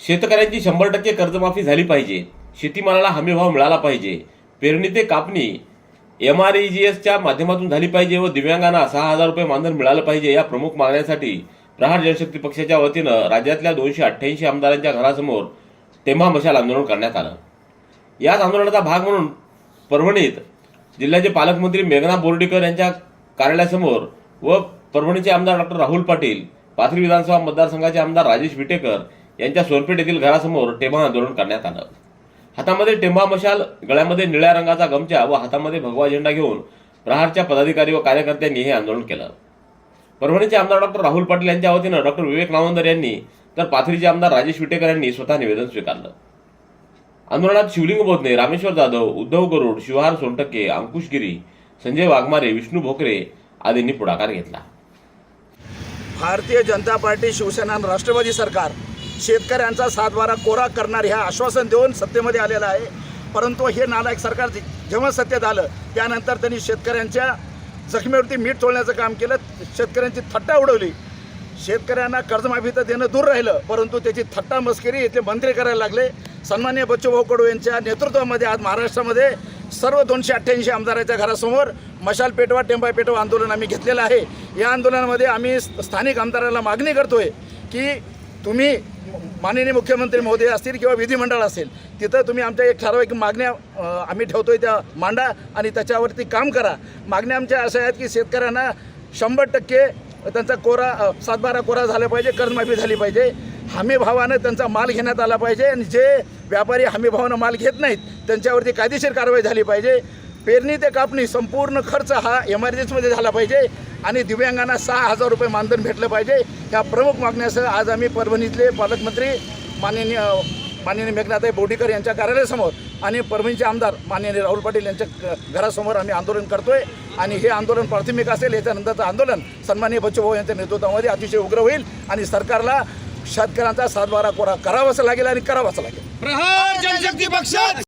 शेतकऱ्यांची शंभर टक्के कर्जमाफी झाली पाहिजे. शेतीमालाला हमीभाव मिळाला पाहिजे. पेरणी ते कापणी एम आर ई जी एसच्या माध्यमातून झाली पाहिजे व दिव्यांगांना सहा हजार रुपये मानधन मिळालं पाहिजे या प्रमुख मागण्यांसाठी प्रहार जनशक्ती पक्षाच्या वतीनं राज्यातल्या दोनशे अठ्ठ्याऐंशी आमदारांच्या घरासमोर तेव्हा मशाल आंदोलन करण्यात आलं. याच आंदोलनाचा भाग म्हणून परभणीत जिल्ह्याचे पालकमंत्री मेघना बोर्डीकर यांच्या कार्यालयासमोर व परभणीचे आमदार डॉक्टर राहुल पाटील पाथरी विधानसभा मतदारसंघाचे आमदार राजेश विटेकर यांच्या सोनपेठ येथील घरासमोर टेंबा आंदोलन करण्यात आलं. हातामध्ये टेंबा मशाल गळ्यामध्ये निळ्या रंगाचा गमछा व हातामध्ये भगवा झेंडा घेऊन प्रहारच्या पदाधिकारी व कार्यकर्त्यांनी हे आंदोलन केलं. परभणीचे आमदार डॉक्टर राहुल पाटील यांच्या वतीनं डॉक्टर विवेक नावंदर यांनी तर पाथरीचे आमदार राजेश विटेकर यांनी स्वतः निवेदन स्वीकारलं. आंदोलनात शिवलिंग बोधने रामेश्वर जाधव उद्धव गरुड शिवहार सोनटक्के अंकुशगिरी संजय वाघमारे विष्णू भोकरे आदींनी पुढाकार घेतला. भारतीय जनता पार्टी शिवसेना राष्ट्रवादी सरकार शेतकऱ्यांचा सातबारा कोरा करणार हे आश्वासन देऊन सत्तेमध्ये आलेलं आहे. परंतु हे नालायक सरकार जेव्हा सत्तेत आलं त्यानंतर त्यांनी शेतकऱ्यांच्या जखमेवरती मीठ चोळण्याचं काम केलं. शेतकऱ्यांची थट्टा उडवली. शेतकऱ्यांना कर्जमाफी तर देणं दूर राहिलं परंतु त्याची थट्टा मस्करी इथले मंत्री करायला लागले. सन्मान्य बच्चूभाऊ कडू यांच्या नेतृत्वामध्ये आज महाराष्ट्रामध्ये सर्व दोनशे अठ्ठ्याऐंशी आमदाराच्या घरासमोर मशाल पेटवा टेंबा पेटवा आंदोलन आम्ही घेतलेलं आहे. या आंदोलनामध्ये आम्ही स्थानिक आमदाराला मागणी करतोय की तुम्ही माननीय मुख्यमंत्री महोदय असतील किंवा विधिमंडळ असेल तिथं तुम्ही आमच्या एक ठराविक मागण्या आम्ही ठेवतो आहे त्या मांडा आणि त्याच्यावरती काम करा. मागण्या आमच्या अशा आहेत की शेतकऱ्यांना शंभर टक्के त्यांचा कोरा सातबारा कोरा झाला पाहिजे कर्जमाफी झाली पाहिजे. हमीभावानं त्यांचा माल घेण्यात आला पाहिजे आणि जे व्यापारी हमीभावानं माल घेत नाहीत त्यांच्यावरती कायदेशीर कारवाई झाली पाहिजे. पेरणी ते कापणी संपूर्ण खर्च हा एम आरमध्ये झाला पाहिजे. आणि दिव्यांगांना सहा हजार रुपये मानधन भेटलं पाहिजे. ह्या प्रमुख मागण्यासह आज आम्ही परभणीतले पालकमंत्री माननीय माननीय मेघनाथाई बोर्डीकर यांच्या कार्यालयासमोर आणि परभणीचे आमदार माननीय राहुल पाटील यांच्या घरासमोर आम्ही आंदोलन करतोय. आणि हे आंदोलन प्राथमिक असेल याच्यानंतरचं आंदोलन सन्माननीय बच्चूभाऊ यांच्या नेतृत्वामध्ये अतिशय उग्र होईल आणि सरकारला शेतकऱ्यांचा सातबारा कोरा करावाच लागेल आणि करावाच लागेल. प्रहार जनशक्ती पक्षात!